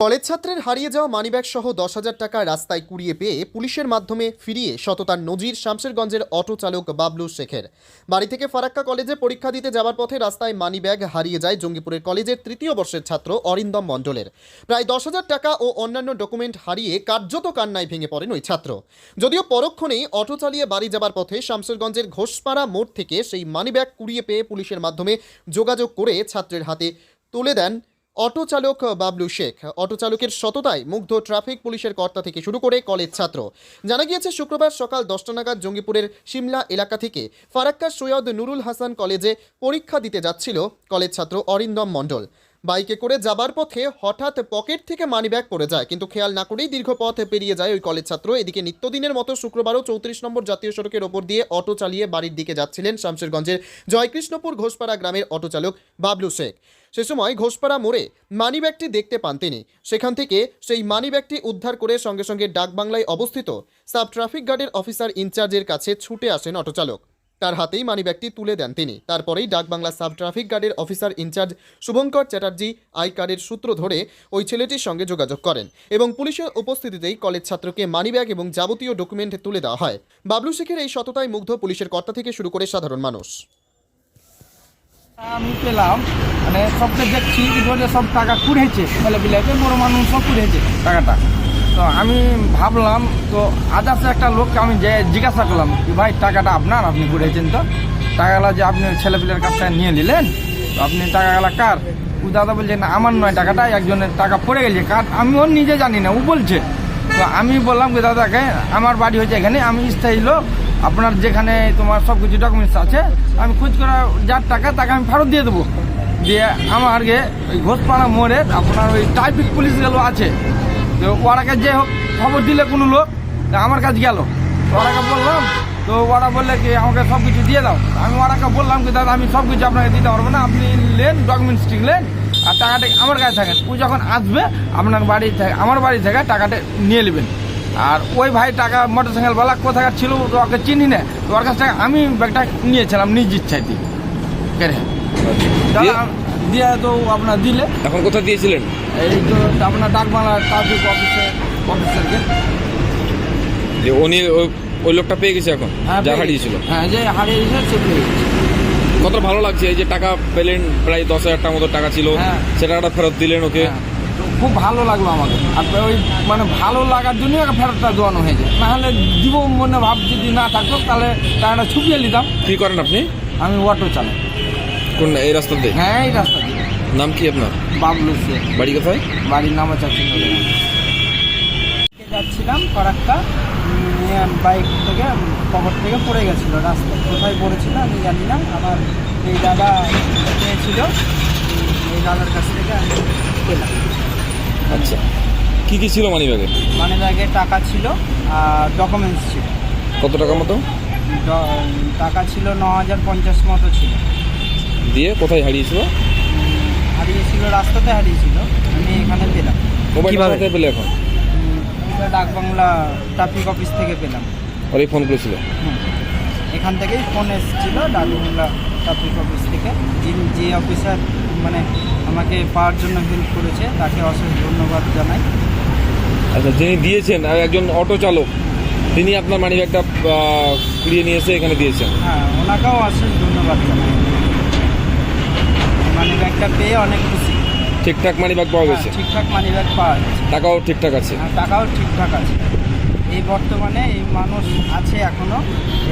College ছাত্রের হারিয়ে যাওয়া মানিব্যাগ সহ দশ হাজার টাকা রাস্তায় কুড়িয়ে পেয়ে পুলিশের মাধ্যমে ফিরিয়ে সততার নজির শামশেরগঞ্জের অটো চালক বাবলু শেখের। বাড়ি থেকে ফারাক্কা কলেজে পরীক্ষা দিতে যাওয়ার পথে রাস্তায় মানিব্যাগ হারিয়ে যায় জঙ্গিপুরের কলেজের তৃতীয় বর্ষের ছাত্র অরিন্দম মণ্ডলের। প্রায় দশ হাজার টাকা ও অন্যান্য ডকুমেন্ট হারিয়ে কার্যত কান্নায় ভেঙে পড়েন ওই ছাত্র। যদিও পরক্ষণেই অটো চালিয়ে বাড়ি যাবার পথে শামশেরগঞ্জের ঘোষপাড়া মোড় থেকে সেই মানিব্যাগ কুড়িয়ে পেয়ে পুলিশের মাধ্যমে যোগাযোগ করে ছাত্রের হাতে তুলে দেন অটো চালক বাবলু শেখ। অটো চালকের সততায় মুগ্ধ ট্রাফিক পুলিশের কর্তা থেকে শুরু করে কলেজ ছাত্র। জানা গিয়েছে, শুক্রবার সকাল দশটা নাগাদ জঙ্গিপুরের সিমলা এলাকা থেকে ফারাক্কা সৈয়দ নুরুল হাসান কলেজে পরীক্ষা দিতে যাচ্ছিল কলেজ ছাত্র অরিন্দম মণ্ডল। বাইকে করে যাবার পথে হঠাৎ পকেট থেকে মানিব্যাগ পড়ে যায়। কিন্তু খেয়াল না করেই দীর্ঘ পথ পেরিয়ে যায় ওই কলেজ ছাত্র। এদিকে নিত্যদিনের মতো শুক্রবারও চৌত্রিশ নম্বর জাতীয় সড়কের ওপর দিয়ে অটো চালিয়ে বাড়ির দিকে যাচ্ছিলেন শামশেরগঞ্জের জয়কৃষ্ণপুর ঘোষপাড়া গ্রামের অটো চালক বাবলু শেখ। সে সময় ঘোষপাড়া মোড়ে মানিব্যাগটি দেখতে পান তিনি। সেখান থেকে সেই মানিব্যাগটি উদ্ধার করে সঙ্গে সঙ্গে ডাকবাংলায় অবস্থিত সাব ট্রাফিক গার্ডের অফিসার ইনচার্জের কাছে ছুটে আসেন অটোচালক তার হাতেই মানিব্যাগটি তুলে দেন তিনি। তারপরেই ডাকবাংলা সাব ট্রাফিক গার্ডের officer incharge Shubhankar Chatterjee I কার্ডের সূত্র ধরে ওই ছেলেটির সঙ্গে যোগাযোগ করেন এবং পুলিশের উপস্থিতিতেই কলেজ ছাত্রকে মানিব্যাগ এবং যাবতীয় ডকুমেন্ট তুলে দেওয়া হয়। বাবলু শেখের এই সততায় মুগ্ধ পুলিশের কর্তা থেকে শুরু করে সাধারণ মানুষ। আমি পেলাম মানে সবকে দেখছি বলে সব টাকা কুড়েছে। ছেলে বিলাকে বড় মানুষ সব কুড়েছে টাকাটা। তো আমি ভাবলাম তো আদার্স একটা লোককে আমি যে জিজ্ঞাসা করলাম কি ভাই, টাকাটা আপনার? আপনি কুড়েছেন তো? টাকাগুলা যে আপনি ছেলে পিলের কাছ থেকে নিয়ে নিলেন, তো আপনি টাকাগুলা কার? ও দাদা বলছে, না, আমার নয় টাকাটা একজনের টাকা পড়ে গেছে, কার? আমি ওর নিজে জানি না, ও বলছে। তো আমি বললাম কি? দাদাকে আমার বাড়ি হয়েছে এখানে, আমি স্থায়ী লোক, আপনার যেখানে তোমার সব কিছু ডকুমেন্টস আছে, আমি খোঁজ করা যার টাকা, তাকে আমি ফেরত দিয়ে দেবো। দিয়ে আমার গে ওই ঘোষপাড়া মোড়ে আপনার ওই ট্রাফিক পুলিশগুলো আছে। তো ওরাকে যে হোক খবর দিলে কোনো লোক আমার কাছে গেল। ওরাকে বললাম তো ওরা বললে কি আমাকে সব কিছু দিয়ে দাও। আমি ওরাকে বললাম কি দাদা আমি সব কিছু আপনাকে দিতে পারব না। আপনি নেন ডকুমেন্টস ঠিক নেন আর টাকাটা আমার কাছে থাকে। ও যখন আসবে আপনার বাড়ি থেকে আমার বাড়ি থেকে টাকাটা নিয়ে নেবেন। আর ওই ভাই টাকা মোটর সাইকেলওয়ালা কোথাকার ছিল ওকে চিনি না তো ওর কাছ থেকে আমি ব্যাগটা নিয়েছিলাম নিজ ইচ্ছায় দিয়ে? দিয়ে তো আপনার দিলে। এখন কোথায় দিয়েছিলেন? এই তো আপনার ডাকবাংলা ট্রাফিক অফিসে অফিসারকে যে উনি ওই- লোকটা পেয়ে গেছে এখন হ্যাঁ, যা হারিয়েছিল। হ্যাঁ যে হারিয়েছে সে পেয়ে গেছে। কত ভালো লাগছে এই যে টাকা পেলেন প্রায় দশ হাজার টাকার মতো টাকা ছিল হ্যাঁ। সে টাকাটা ফেরত দিলেন ওকে। হ্যাঁ, খুব ভালো লাগল আমাকে। আর ওই মানে ভালো লাগার জন্য ওকে ফেরতটা দেওয়ানো হয়েছে। নাহলে দিব মনে ভাব যদি না থাকতো তাহলে টাকাটা ছুপিয়ে নিতাম কি করেন আপনি? আমি অটো চালাই। কোন এই রাস্তাতে হ্যাঁ এই রাস্তা দিয়ে। নাম কি আপনার? বাবলু সে। বাড়ি কোথায়? বাড়ির নাম আছে যাচ্ছিলাম ফারাক্কা বাইক থেকে পকেট থেকে পড়ে গেছিল রাস্তায়। কোথায় পড়েছিল আমি জানি না আমার এই দাদা পেয়েছিল এই দাদার কাছ থেকে আমি পেলাম। আচ্ছা কি কি ছিল মানি ব্যাগে মানি ব্যাগে টাকা ছিল আর ডকুমেন্টস ছিল। কত টাকা মতো? টাকা ছিল ন হাজার পঞ্চাশ মতো ছিল। দিয়ে কোথায় হারিয়েছিল? হারিয়েছিল রাস্তাতে হারিয়েছিল আমি এখানে পেলাম। মোবাইল পেলে এখন? ডাকবাংলা ট্রাফিক অফিস থেকে পেলাম। ওরাই ফোন করেছিল। এখান থেকেই ফোন এসেছিল ডাকবাংলা ট্রাফিক অফিস থেকে। যিনি যে অফিসার মানে আমাকে পাওয়ার জন্য হেল্প করেছে তাকে অশেষ ধন্যবাদ জানাই। আচ্ছা যিনি দিয়েছেন আর একজন অটো চালক তিনি আপনার মানি ব্যাগটা কুড়িয়ে নিয়ে এসে এখানে দিয়েছেন? হ্যাঁ ওনাকেও অশেষ ধন্যবাদ জানাই। মানি ব্যাগটা পেয়ে অনেক খুশি। ঠিকঠাক মানি ব্যাগ পাওয়া হ্যাঁ, গেছে ঠিকঠাক মানি ব্যাগ পাওয়া গেছে। টাকাও ঠিকঠাক আছে? আর টাকাও ঠিকঠাক আছে। এই বর্তমানে এই মানুষ আছে এখনও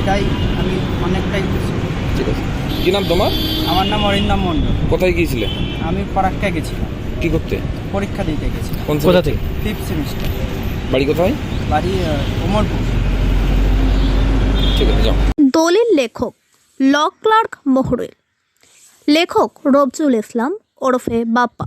এটাই আমি অনেকটাই খুশি। ঠিক আছে। কি নাম তোমার? আমার নাম অরিন্দম মণ্ডল। কোথায় গিয়েছিলে? আমি ফরাক্কা গেছিলাম। কি করতে? পরীক্ষা দিতে গেছিলাম। কোন কোথা থেকে? ফিফথ সেমিস্টার বাড়ি কোথায়? বাড়ি ওমরপুর। ঠিক আছে যাও। দলিল লেখক ল ক্লার্ক মহরুল। লেখক রবজুল ইসলাম ওরফে Bappa.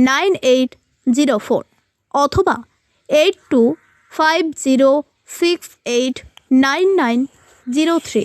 nine eight zero four অথবা eight two five zero six eight nine nine zero three